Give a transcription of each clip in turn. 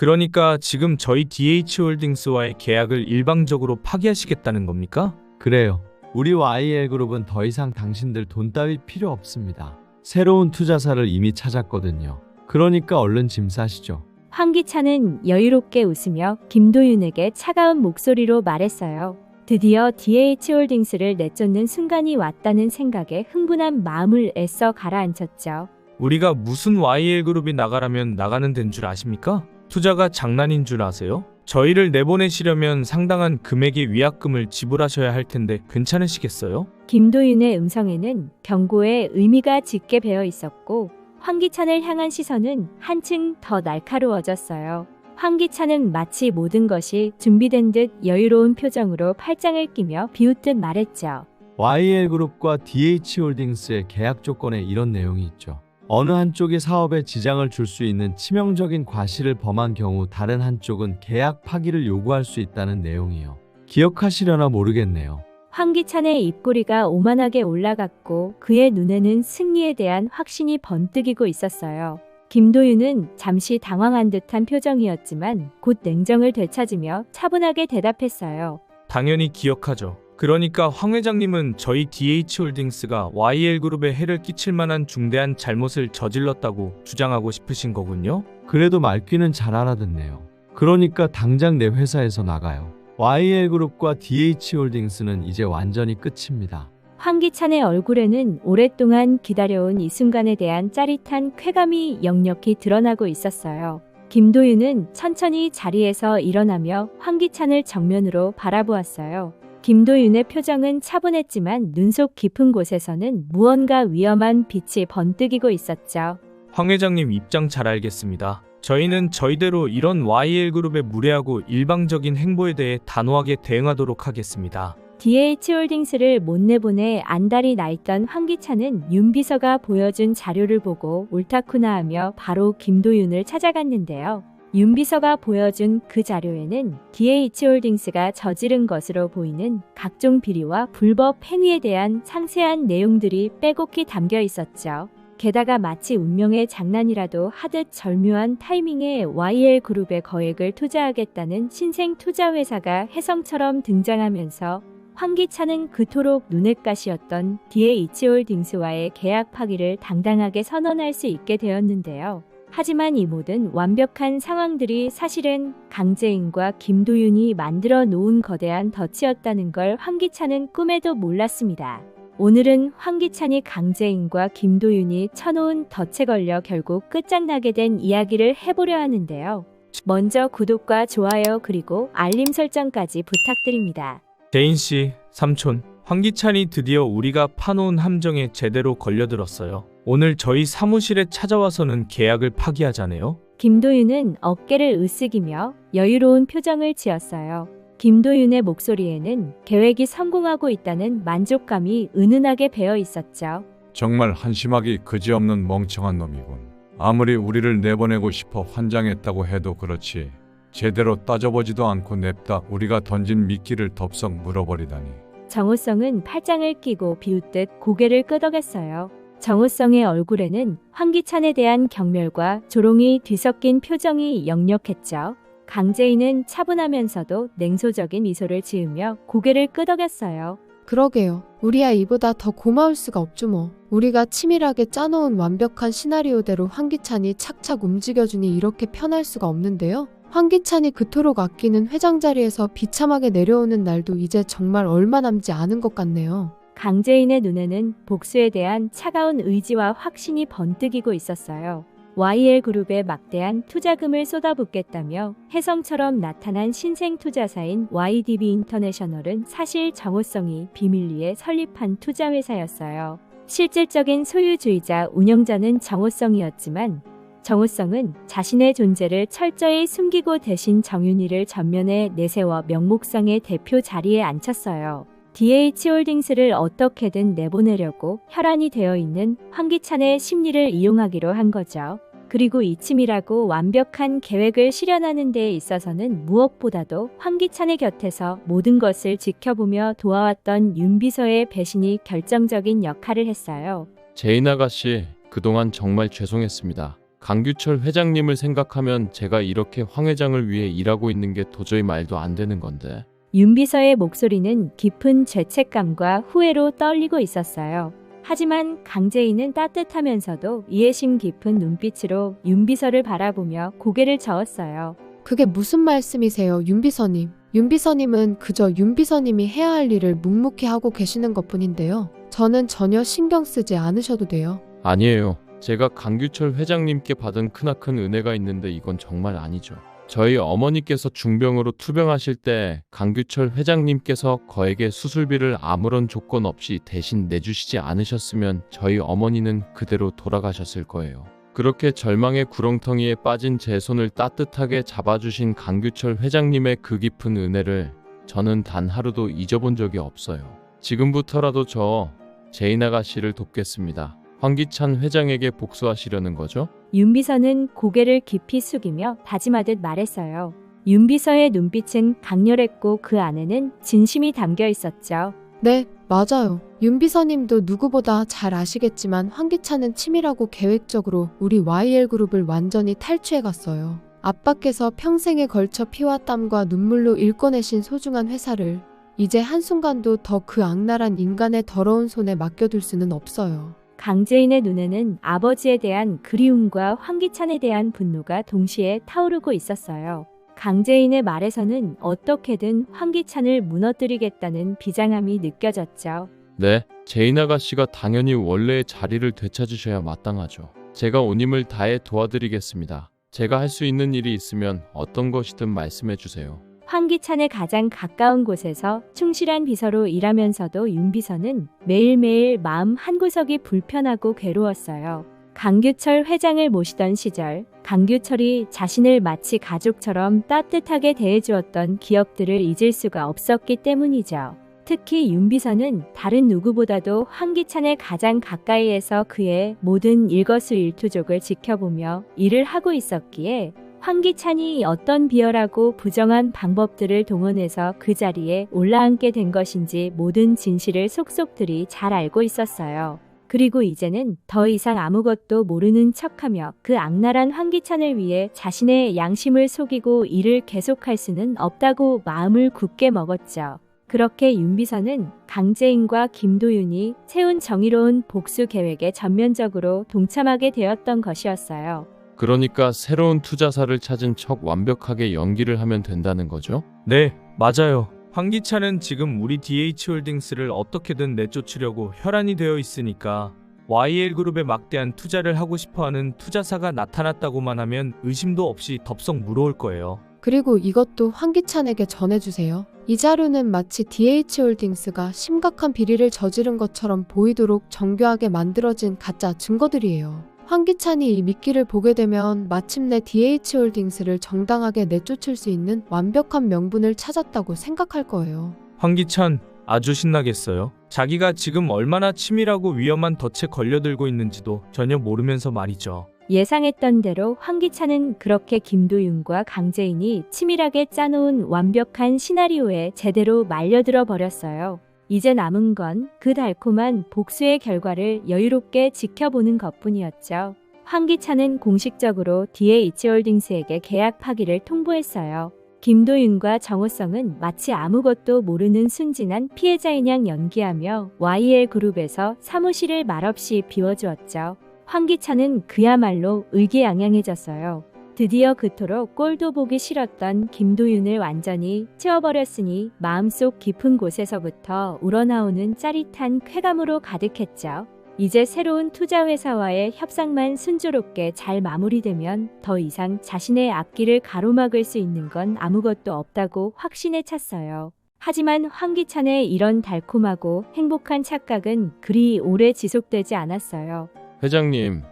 그러니까 지금 저희 DH홀딩스와의 계약을 일방적으로 파기하시겠다는 겁니까? 그래요. 우리 YL그룹은 더 이상 당신들 돈 따위 필요 없습니다. 새로운 투자사를 이미 찾았거든요. 그러니까 얼른 짐 싸시죠. 황기찬은 여유롭게 웃으며 김도윤에게 차가운 목소리로 말했어요. 드디어 DH홀딩스를 내쫓는 순간이 왔다는 생각에 흥분한 마음을 애써 가라앉혔죠. 우리가 무슨 YL그룹이 나가라면 나가는 데인 줄 아십니까? 투자가 장난인 줄 아세요? 저희를 내보내시려면 상당한 금액의 위약금을 지불하셔야 할 텐데 괜찮으시겠어요? 김도윤의 음성에는 경고의 의미가 짙게 배어 있었고 황기찬을 향한 시선은 한층 더 날카로워졌어요. 황기찬은 마치 모든 것이 준비된 듯 여유로운 표정으로 팔짱을 끼며 비웃듯 말했죠. YL그룹과 DH홀딩스의 계약 조건에 이런 내용이 있죠. 어느 한쪽이 사업에 지장을 줄 수 있는 치명적인 과실을 범한 경우 다른 한쪽은 계약 파기를 요구할 수 있다는 내용이요. 기억하시려나 모르겠네요. 황기찬의 입꼬리가 오만하게 올라갔고 그의 눈에는 승리에 대한 확신이 번뜩이고 있었어요. 김도윤은 잠시 당황한 듯한 표정이었지만 곧 냉정을 되찾으며 차분하게 대답했어요. 당연히 기억하죠. 그러니까 황 회장님은 저희 DH홀딩스가 YL그룹에 해를 끼칠 만한 중대한 잘못을 저질렀다고 주장하고 싶으신 거군요? 그래도 말귀는 잘 알아듣네요. 그러니까 당장 내 회사에서 나가요. YL그룹과 DH홀딩스는 이제 완전히 끝입니다. 황기찬의 얼굴에는 오랫동안 기다려온 이 순간에 대한 짜릿한 쾌감이 역력히 드러나고 있었어요. 김도윤은 천천히 자리에서 일어나며 황기찬을 정면으로 바라보았어요. 김도윤의 표정은 차분했지만 눈속 깊은 곳에서는 무언가 위험한 빛이 번뜩이고 있었죠. 황 회장님 입장 잘 알겠습니다. 저희는 저희대로 이런 YL그룹의 무례하고 일방적인 행보에 대해 단호하게 대응하도록 하겠습니다. DH홀딩스를 못 내보내 안달이 나 있던 황기찬은 윤 비서가 보여준 자료를 보고 옳다구나 하며 바로 김도윤을 찾아갔는데요. 윤 비서가 보여준 그 자료에는 DH홀딩스가 저지른 것으로 보이는 각종 비리와 불법 행위에 대한 상세한 내용들이 빼곡히 담겨 있었죠. 게다가 마치 운명의 장난이라도 하듯 절묘한 타이밍에 YL그룹의 거액을 투자하겠다는 신생 투자 회사가 혜성처럼 등장하면서 황기찬은 그토록 눈엣가시였던 DH홀딩스와의 계약 파기를 당당하게 선언할 수 있게 되었는데요. 하지만 이 모든 완벽한 상황들이 사실은 강재인과 김도윤이 만들어 놓은 거대한 덫이었다는 걸 황기찬은 꿈에도 몰랐습니다. 오늘은 황기찬이 강재인과 김도윤이 쳐놓은 덫에 걸려 결국 끝장나게 된 이야기를 해보려 하는데요. 먼저 구독과 좋아요 그리고 알림 설정까지 부탁드립니다. 대인 씨, 삼촌, 황기찬이 드디어 우리가 파놓은 함정에 제대로 걸려들었어요. 오늘 저희 사무실에 찾아와서는 계약을 파기하자네요. 김도윤은 어깨를 으쓱이며 여유로운 표정을 지었어요. 김도윤의 목소리에는 계획이 성공하고 있다는 만족감이 은은하게 배어 있었죠. 정말 한심하기 그지없는 멍청한 놈이군. 아무리 우리를 내보내고 싶어 환장했다고 해도 그렇지. 제대로 따져보지도 않고 냅다 우리가 던진 미끼를 덥석 물어버리다니. 정우성은 팔짱을 끼고 비웃듯 고개를 끄덕였어요. 정우성의 얼굴에는 황기찬에 대한 경멸과 조롱이 뒤섞인 표정이 역력했죠. 강재인은 차분하면서도 냉소적인 미소를 지으며 고개를 끄덕였어요. 그러게요. 우리야 이보다 더 고마울 수가 없죠 뭐. 우리가 치밀하게 짜놓은 완벽한 시나리오대로 황기찬이 착착 움직여주니 이렇게 편할 수가 없는데요. 황기찬이 그토록 아끼는 회장 자리에서 비참하게 내려오는 날도 이제 정말 얼마 남지 않은 것 같네요. 강재인의 눈에는 복수에 대한 차가운 의지와 확신이 번뜩이고 있었어요. YL그룹에 막대한 투자금을 쏟아붓겠다며 혜성처럼 나타난 신생 투자사인 YDB 인터내셔널은 사실 정호성이 비밀리에 설립한 투자회사였어요. 실질적인 소유주의자 운영자는 정호성이었지만 정우성은 자신의 존재를 철저히 숨기고 대신 정윤희를 전면에 내세워 명목상의 대표 자리에 앉혔어요. DH홀딩스를 어떻게든 내보내려고 혈안이 되어 있는 황기찬의 심리를 이용하기로 한 거죠. 그리고 이침이라고 완벽한 계획을 실현하는 데 있어서는 무엇보다도 황기찬의 곁에서 모든 것을 지켜보며 도와왔던 윤비서의 배신이 결정적인 역할을 했어요. 제인 아가씨, 그동안 정말 죄송했습니다. 강규철 회장님을 생각하면 제가 이렇게 황 회장을 위해 일하고 있는 게 도저히 말도 안 되는 건데. 윤비서의 목소리는 깊은 죄책감과 후회로 떨리고 있었어요. 하지만 강재인은 따뜻하면서도 이해심 깊은 눈빛으로 윤비서를 바라보며 고개를 저었어요. 그게 무슨 말씀이세요, 윤비서님? 윤비서님은 그저 윤비서님이 해야 할 일을 묵묵히 하고 계시는 것 뿐인데요. 저는 전혀 신경 쓰지 않으셔도 돼요. 아니에요. 제가 강규철 회장님께 받은 크나큰 은혜가 있는데 이건 정말 아니죠. 저희 어머니께서 중병으로 투병하실 때 강규철 회장님께서 거액의 수술비를 아무런 조건 없이 대신 내주시지 않으셨으면 저희 어머니는 그대로 돌아가셨을 거예요. 그렇게 절망의 구렁텅이에 빠진 제 손을 따뜻하게 잡아주신 강규철 회장님의 그 깊은 은혜를 저는 단 하루도 잊어본 적이 없어요. 지금부터라도 저 제이나가 씨를 돕겠습니다. 황기찬 회장에게 복수하시려는 거죠? 윤비서는 고개를 깊이 숙이며 다짐하듯 말했어요. 윤비서의 눈빛은 강렬했고 그 안에는 진심이 담겨 있었죠. 네, 맞아요. 윤비서님도 누구보다 잘 아시겠지만 황기찬은 치밀하고 계획적으로 우리 YL그룹을 완전히 탈취해 갔어요. 아빠께서 평생에 걸쳐 피와 땀과 눈물로 일궈내신 소중한 회사를 이제 한순간도 더 그 악랄한 인간의 더러운 손에 맡겨둘 수는 없어요. 강재인의 눈에는 아버지에 대한 그리움과 황기찬에 대한 분노가 동시에 타오르고 있었어요. 강재인의 말에서는 어떻게든 황기찬을 무너뜨리겠다는 비장함이 느껴졌죠. 네, 제이나가 씨가 당연히 원래의 자리를 되찾으셔야 마땅하죠. 제가 온 힘을 다해 도와드리겠습니다. 제가 할 수 있는 일이 있으면 어떤 것이든 말씀해 주세요. 황기찬의 가장 가까운 곳에서 충실한 비서로 일하면서도 윤 비서는 매일매일 마음 한구석이 불편하고 괴로웠어요. 강규철 회장을 모시던 시절, 강규철이 자신을 마치 가족처럼 따뜻하게 대해주었던 기억들을 잊을 수가 없었기 때문이죠. 특히 윤 비서는 다른 누구보다도 황기찬의 가장 가까이에서 그의 모든 일거수일투족을 지켜보며 일을 하고 있었기에 황기찬이 어떤 비열하고 부정한 방법들을 동원해서 그 자리에 올라앉게 된 것인지 모든 진실을 속속들이 잘 알고 있었어요. 그리고 이제는 더 이상 아무것도 모르는 척하며 그 악랄한 황기찬을 위해 자신의 양심을 속이고 일을 계속할 수는 없다고 마음을 굳게 먹었죠. 그렇게 윤비서는 강재인과 김도윤이 세운 정의로운 복수 계획에 전면적으로 동참하게 되었던 것이었어요. 그러니까 새로운 투자사를 찾은 척 완벽하게 연기를 하면 된다는 거죠? 네, 맞아요. 황기찬은 지금 우리 DH홀딩스를 어떻게든 내쫓으려고 혈안이 되어 있으니까 YL그룹에 막대한 투자를 하고 싶어하는 투자사가 나타났다고만 하면 의심도 없이 덥석 물어올 거예요. 그리고 이것도 황기찬에게 전해주세요. 이 자료는 마치 DH홀딩스가 심각한 비리를 저지른 것처럼 보이도록 정교하게 만들어진 가짜 증거들이에요. 황기찬이 이 미끼를 보게 되면 마침내 DH홀딩스를 정당하게 내쫓을 수 있는 완벽한 명분을 찾았다고 생각할 거예요. 황기찬 아주 신나겠어요. 자기가 지금 얼마나 치밀하고 위험한 덫에 걸려들고 있는지도 전혀 모르면서 말이죠. 예상했던 대로 황기찬은 그렇게 김도윤과 강재인이 치밀하게 짜놓은 완벽한 시나리오에 제대로 말려들어 버렸어요. 이제 남은 건 그 달콤한 복수의 결과를 여유롭게 지켜보는 것뿐이었죠. 황기찬은 공식적으로 DH홀딩스에게 계약 파기를 통보했어요. 김도윤과 정호성은 마치 아무것도 모르는 순진한 피해자인 양 연기하며 YL그룹에서 사무실을 말없이 비워주었죠. 황기찬은 그야말로 의기양양해졌어요. 드디어 그토록 꼴도 보기 싫었던 김도윤을 완전히 채워버렸으니 마음속 깊은 곳에서부터 우러나오는 짜릿한 쾌감으로 가득했죠. 이제 새로운 투자회사와의 협상만 순조롭게 잘 마무리되면 더 이상 자신의 앞길을 가로막을 수 있는 건 아무것도 없다고 확신에 찼어요. 하지만 황기찬의 이런 달콤하고 행복한 착각은 그리 오래 지속되지 않았어요. 회장님,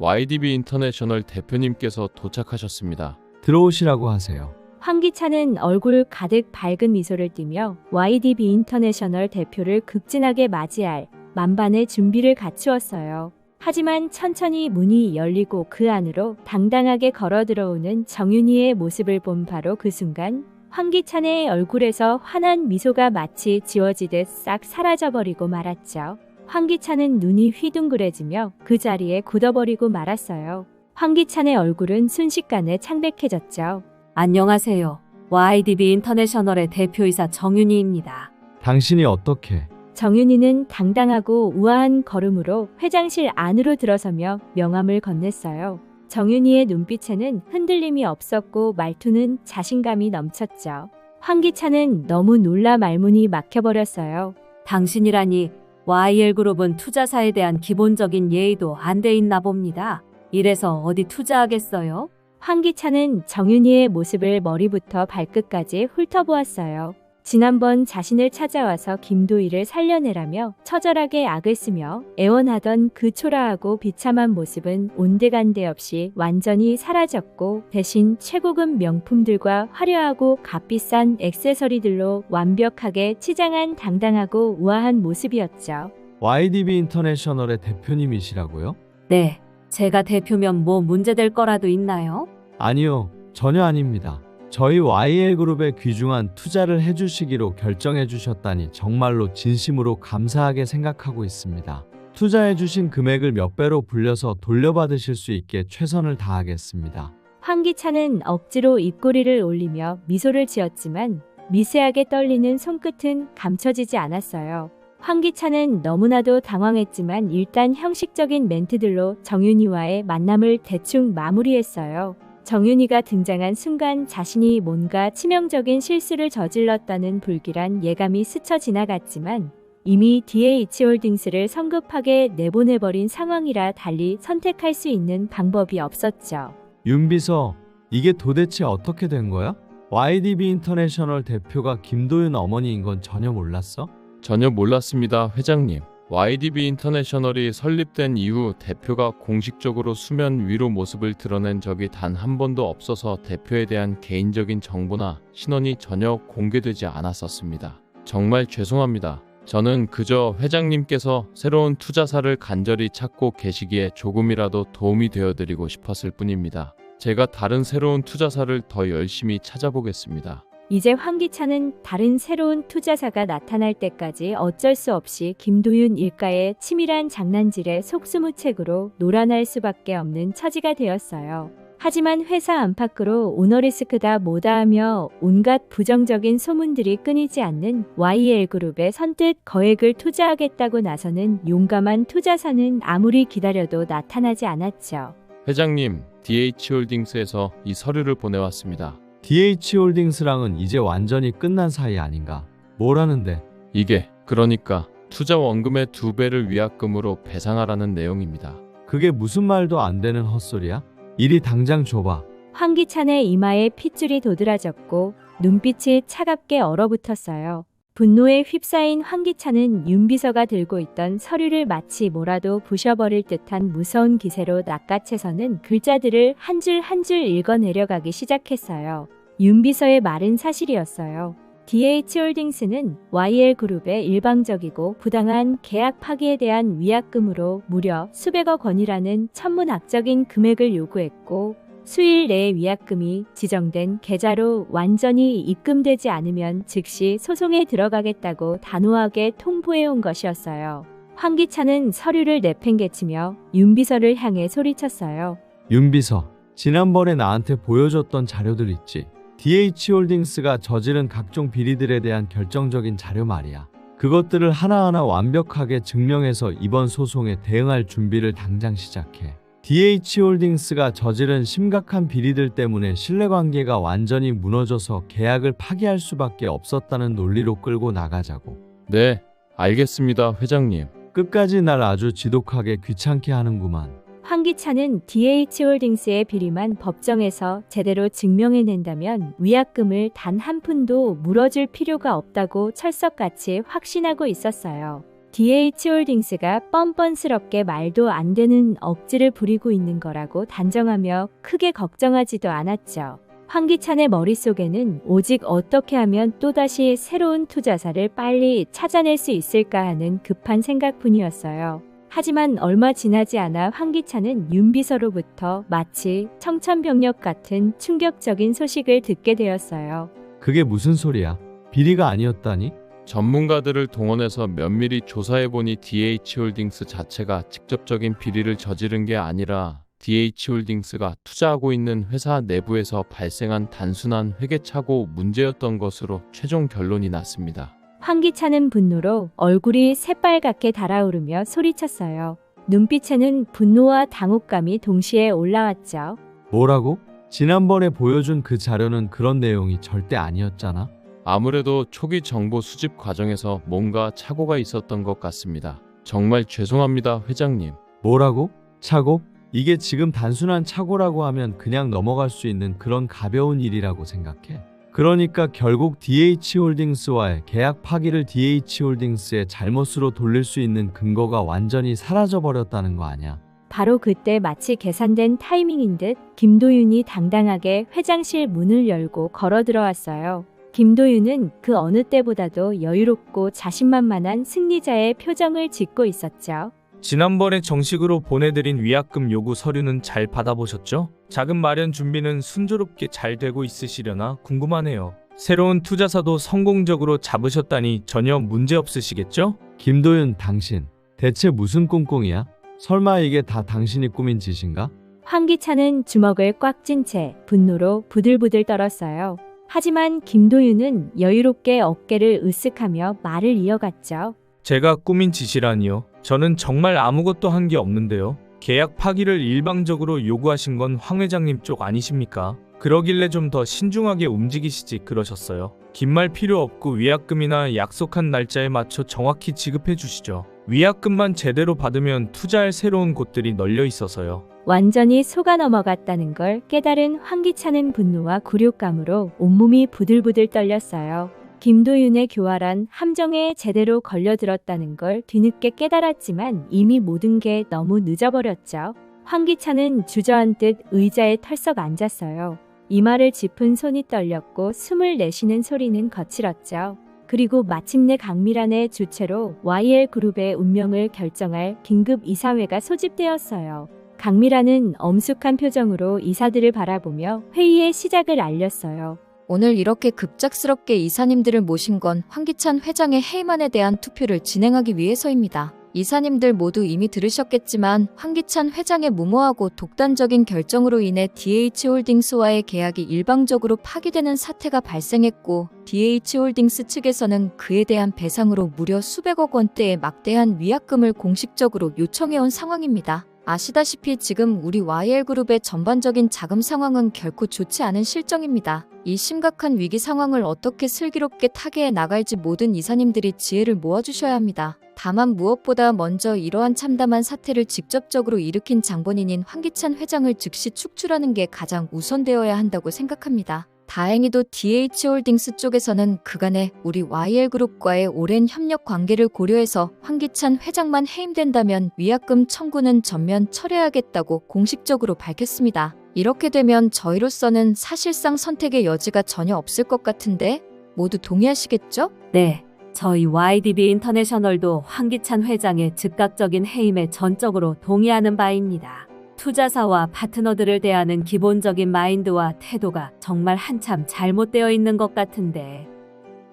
YDB 인터내셔널 대표님께서 도착하셨습니다. 들어오시라고 하세요. 황기찬은 얼굴 가득 밝은 미소를 띠며 YDB 인터내셔널 대표를 극진하게 맞이할 만반의 준비를 갖추었어요. 하지만 천천히 문이 열리고 그 안으로 당당하게 걸어 들어오는 정윤희의 모습을 본 바로 그 순간 황기찬의 얼굴에서 환한 미소가 마치 지워지듯 싹 사라져버리고 말았죠. 황기찬은 눈이 휘둥그레지며 그 자리에 굳어버리고 말았어요. 황기찬의 얼굴은 순식간에 창백해졌죠. 안녕하세요. YDB 인터내셔널의 대표이사 정윤희입니다. 당신이 어떻게 정윤희는 당당하고 우아한 걸음으로 회장실 안으로 들어서며 명함을 건넸어요. 정윤희의 눈빛에는 흔들림이 없었고 말투는 자신감이 넘쳤죠. 황기찬은 너무 놀라 말문이 막혀버렸어요. 당신이라니 YL그룹은 투자사에 대한 기본적인 예의도 안 돼 있나 봅니다. 이래서 어디 투자하겠어요? 황기찬은 정윤희의 모습을 머리부터 발끝까지 훑어보았어요. 지난번 자신을 찾아와서 김도희를 살려내라며 처절하게 악을 쓰며 애원하던 그 초라하고 비참한 모습은 온데간데 없이 완전히 사라졌고 대신 최고급 명품들과 화려하고 값비싼 액세서리들로 완벽하게 치장한 당당하고 우아한 모습이었죠. YDB 인터내셔널의 대표님이시라고요? 네. 제가 대표면 뭐 문제될 거라도 있나요? 아니요, 전혀 아닙니다. 저희 YL그룹에 귀중한 투자를 해주시기로 결정해 주셨다니 정말로 진심으로 감사하게 생각하고 있습니다. 투자해 주신 금액을 몇 배로 불려서 돌려받으실 수 있게 최선을 다하겠습니다. 황기찬은 억지로 입꼬리를 올리며 미소를 지었지만 미세하게 떨리는 손끝은 감춰지지 않았어요. 황기찬은 너무나도 당황했지만 일단 형식적인 멘트들로 정윤희와의 만남을 대충 마무리했어요. 정윤희가 등장한 순간 자신이 뭔가 치명적인 실수를 저질렀다는 불길한 예감이 스쳐 지나갔지만 이미 DH홀딩스를 성급하게 내보내버린 상황이라 달리 선택할 수 있는 방법이 없었죠. 윤비서, 이게 도대체 어떻게 된 거야? YDB 인터내셔널 대표가 김도윤 어머니인 건 전혀 몰랐어? 전혀 몰랐습니다, 회장님. YDB 인터내셔널이 설립된 이후 대표가 공식적으로 수면 위로 모습을 드러낸 적이 단 한 번도 없어서 대표에 대한 개인적인 정보나 신원이 전혀 공개되지 않았었습니다. 정말 죄송합니다. 저는 그저 회장님께서 새로운 투자사를 간절히 찾고 계시기에 조금이라도 도움이 되어드리고 싶었을 뿐입니다. 제가 다른 새로운 투자사를 더 열심히 찾아보겠습니다. 이제 황기찬은 다른 새로운 투자사가 나타날 때까지 어쩔 수 없이 김도윤 일가의 치밀한 장난질에 속수무책으로 놀아날 수밖에 없는 처지가 되었어요. 하지만 회사 안팎으로 오너리스크다 뭐다 하며 온갖 부정적인 소문들이 끊이지 않는 YL그룹에 선뜻 거액을 투자하겠다고 나서는 용감한 투자사는 아무리 기다려도 나타나지 않았죠. 회장님, DH홀딩스에서 이 서류를 보내왔습니다. DH홀딩스랑은 이제 완전히 끝난 사이 아닌가? 뭐라는데? 이게 그러니까 투자 원금의 두 배를 위약금으로 배상하라는 내용입니다. 그게 무슨 말도 안 되는 헛소리야? 이리 당장 줘봐. 황기찬의 이마에 핏줄이 도드라졌고 눈빛이 차갑게 얼어붙었어요. 분노에 휩싸인 황기찬은 윤비서가 들고 있던 서류를 마치 뭐라도 부셔버릴 듯한 무서운 기세로 낚아채서는 글자들을 한 줄 한 줄 읽어 내려가기 시작했어요. 윤비서의 말은 사실이었어요. DH홀딩스는 YL그룹의 일방적이고 부당한 계약 파기에 대한 위약금으로 무려 수백억 원이라는 천문학적인 금액을 요구했고 수일 내에 위약금이 지정된 계좌로 완전히 입금되지 않으면 즉시 소송에 들어가겠다고 단호하게 통보해온 것이었어요. 황기찬은 서류를 내팽개치며 윤비서를 향해 소리쳤어요. 윤비서, 지난번에 나한테 보여줬던 자료들 있지? DH홀딩스가 저지른 각종 비리들에 대한 결정적인 자료 말이야. 그것들을 하나하나 완벽하게 증명해서 이번 소송에 대응할 준비를 당장 시작해. DH홀딩스가 저지른 심각한 비리들 때문에 신뢰관계가 완전히 무너져서 계약을 파기할 수밖에 없었다는 논리로 끌고 나가자고. 네, 알겠습니다, 회장님. 끝까지 날 아주 지독하게 귀찮게 하는구만. 황기찬은 DH홀딩스의 비리만 법정에서 제대로 증명해낸다면 위약금을 단 한 푼도 물어줄 필요가 없다고 철석같이 확신하고 있었어요. DH홀딩스가 뻔뻔스럽게 말도 안 되는 억지를 부리고 있는 거라고 단정하며 크게 걱정하지도 않았죠. 황기찬의 머릿속에는 오직 어떻게 하면 또다시 새로운 투자사를 빨리 찾아낼 수 있을까 하는 급한 생각뿐이었어요. 하지만 얼마 지나지 않아 황기찬은 윤비서로부터 마치 청천벽력 같은 충격적인 소식을 듣게 되었어요. 그게 무슨 소리야? 비리가 아니었다니? 전문가들을 동원해서 면밀히 조사해보니 DH홀딩스 자체가 직접적인 비리를 저지른 게 아니라 DH홀딩스가 투자하고 있는 회사 내부에서 발생한 단순한 회계착오 문제였던 것으로 최종 결론이 났습니다. 환기차는 분노로 얼굴이 새빨갛게 달아오르며 소리쳤어요. 눈빛에는 분노와 당혹감이 동시에 올라왔죠. 뭐라고? 지난번에 보여준 그 자료는 그런 내용이 절대 아니었잖아. 아무래도 초기 정보 수집 과정에서 뭔가 착오가 있었던 것 같습니다. 정말 죄송합니다, 회장님. 뭐라고? 착오? 이게 지금 단순한 착오라고 하면 그냥 넘어갈 수 있는 그런 가벼운 일이라고 생각해. 그러니까 결국 DH홀딩스와의 계약 파기를 DH홀딩스의 잘못으로 돌릴 수 있는 근거가 완전히 사라져 버렸다는 거 아니야. 바로 그때 마치 계산된 타이밍인 듯 김도윤이 당당하게 회장실 문을 열고 걸어 들어왔어요. 김도윤은 그 어느 때보다도 여유롭고 자신만만한 승리자의 표정을 짓고 있었죠. 지난번에 정식으로 보내드린 위약금 요구 서류는 잘 받아보셨죠? 자금 마련 준비는 순조롭게 잘 되고 있으시려나 궁금하네요. 새로운 투자사도 성공적으로 잡으셨다니 전혀 문제 없으시겠죠? 김도윤 당신 대체 무슨 꿍꿍이야? 설마 이게 다 당신이 꾸민 짓인가? 황기찬은 주먹을 꽉 쥔 채 분노로 부들부들 떨었어요. 하지만 김도윤은 여유롭게 어깨를 으쓱하며 말을 이어갔죠. 제가 꾸민 짓이라니요. 저는 정말 아무것도 한 게 없는데요. 계약 파기를 일방적으로 요구하신 건 황 회장님 쪽 아니십니까? 그러길래 좀 더 신중하게 움직이시지 그러셨어요. 긴 말 필요 없고 위약금이나 약속한 날짜에 맞춰 정확히 지급해 주시죠. 위약금만 제대로 받으면 투자할 새로운 곳들이 널려 있어서요. 완전히 속아 넘어갔다는 걸 깨달은 황기찬은 분노와 굴욕감으로 온몸이 부들부들 떨렸어요. 김도윤의 교활한 함정에 제대로 걸려들었다는 걸 뒤늦게 깨달았지만 이미 모든 게 너무 늦어버렸죠. 황기찬은 주저앉듯 의자에 털썩 앉았어요. 이마를 짚은 손이 떨렸고 숨을 내쉬는 소리는 거칠었죠. 그리고 마침내 강미란의 주체로 YL그룹의 운명을 결정할 긴급 이사회가 소집되었어요. 강미란은 엄숙한 표정으로 이사들을 바라보며 회의의 시작을 알렸어요. 오늘 이렇게 급작스럽게 이사님들을 모신 건 황기찬 회장의 해임안에 대한 투표를 진행하기 위해서입니다. 이사님들 모두 이미 들으셨겠지만 황기찬 회장의 무모하고 독단적인 결정으로 인해 DH홀딩스와의 계약이 일방적으로 파기되는 사태가 발생했고 DH홀딩스 측에서는 그에 대한 배상으로 무려 수백억 원대의 막대한 위약금을 공식적으로 요청해온 상황입니다. 아시다시피 지금 우리 YL그룹의 전반적인 자금 상황은 결코 좋지 않은 실정입니다. 이 심각한 위기 상황을 어떻게 슬기롭게 타개해 나갈지 모든 이사님들이 지혜를 모아주셔야 합니다. 다만 무엇보다 먼저 이러한 참담한 사태를 직접적으로 일으킨 장본인인 황기찬 회장을 즉시 축출하는 게 가장 우선되어야 한다고 생각합니다. 다행히도 DH홀딩스 쪽에서는 그간의 우리 YL그룹과의 오랜 협력 관계를 고려해서 황기찬 회장만 해임된다면 위약금 청구는 전면 철회하겠다고 공식적으로 밝혔습니다. 이렇게 되면 저희로서는 사실상 선택의 여지가 전혀 없을 것 같은데 모두 동의하시겠죠? 네. 저희 YDB 인터내셔널도 황기찬 회장의 즉각적인 해임에 전적으로 동의하는 바입니다. 투자사와 파트너들을 대하는 기본적인 마인드와 태도가 정말 한참 잘못되어 있는 것 같은데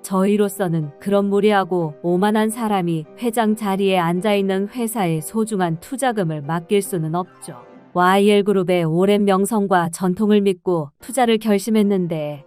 저희로서는 그런 무리하고 오만한 사람이 회장 자리에 앉아있는 회사의 소중한 투자금을 맡길 수는 없죠. YL그룹의 오랜 명성과 전통을 믿고 투자를 결심했는데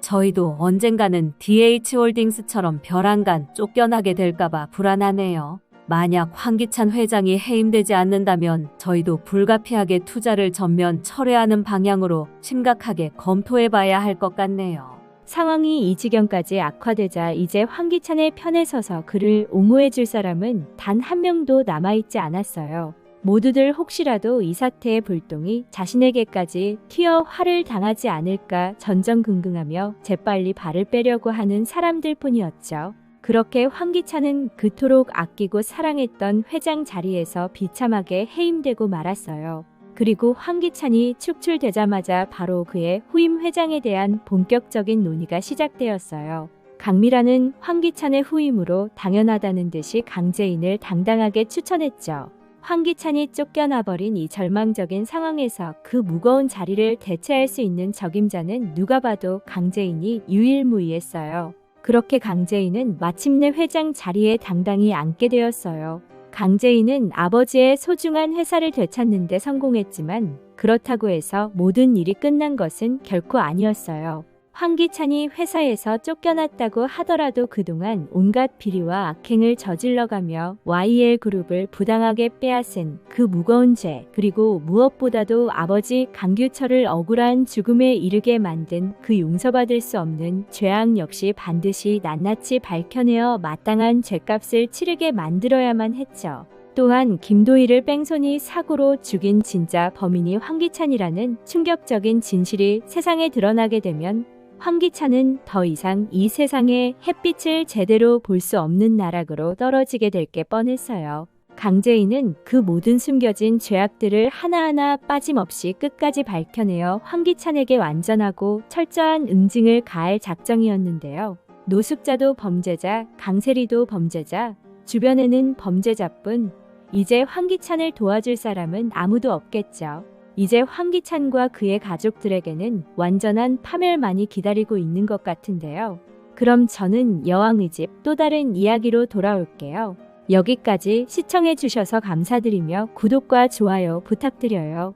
저희도 언젠가는 DH홀딩스처럼 벼랑간 쫓겨나게 될까봐 불안하네요. 만약 황기찬 회장이 해임되지 않는다면 저희도 불가피하게 투자를 전면 철회하는 방향으로 심각하게 검토해 봐야 할 것 같네요. 상황이 이 지경까지 악화되자 이제 황기찬의 편에 서서 그를 옹호해 줄 사람은 단 한 명도 남아있지 않았어요. 모두들 혹시라도 이 사태의 불똥이 자신에게까지 튀어 화를 당하지 않을까 전전긍긍하며 재빨리 발을 빼려고 하는 사람들 뿐이었죠. 그렇게 황기찬은 그토록 아끼고 사랑했던 회장 자리에서 비참하게 해임되고 말았어요. 그리고 황기찬이 축출되자마자 바로 그의 후임 회장에 대한 본격적인 논의가 시작되었어요. 강미라는 황기찬의 후임으로 당연하다는 듯이 강재인을 당당하게 추천했죠. 황기찬이 쫓겨나버린 이 절망적인 상황에서 그 무거운 자리를 대체할 수 있는 적임자는 누가 봐도 강재인이 유일무이했어요. 그렇게 강재인은 마침내 회장 자리에 당당히 앉게 되었어요. 강재인은 아버지의 소중한 회사를 되찾는 데 성공했지만 그렇다고 해서 모든 일이 끝난 것은 결코 아니었어요. 황기찬이 회사에서 쫓겨났다고 하더라도 그동안 온갖 비리와 악행을 저질러가며 YL 그룹을 부당하게 빼앗은 그 무거운 죄, 그리고 무엇보다도 아버지 강규철을 억울한 죽음에 이르게 만든 그 용서받을 수 없는 죄악 역시 반드시 낱낱이 밝혀내어 마땅한 죄값을 치르게 만들어야만 했죠. 또한 김도희를 뺑소니 사고로 죽인 진짜 범인이 황기찬이라는 충격적인 진실이 세상에 드러나게 되면 황기찬은 더 이상 이 세상에 햇빛을 제대로 볼 수 없는 나락으로 떨어지게 될 게 뻔했어요. 강재인은 그 모든 숨겨진 죄악들을 하나하나 빠짐없이 끝까지 밝혀내어 황기찬에게 완전하고 철저한 응징을 가할 작정이었는데요. 노숙자도 범죄자, 강세리도 범죄자, 주변에는 범죄자뿐 이제 황기찬을 도와줄 사람은 아무도 없겠죠. 이제 황기찬과 그의 가족들에게는 완전한 파멸만이 기다리고 있는 것 같은데요. 그럼 저는 여왕의 집 또 다른 이야기로 돌아올게요. 여기까지 시청해 주셔서 감사드리며 구독과 좋아요 부탁드려요.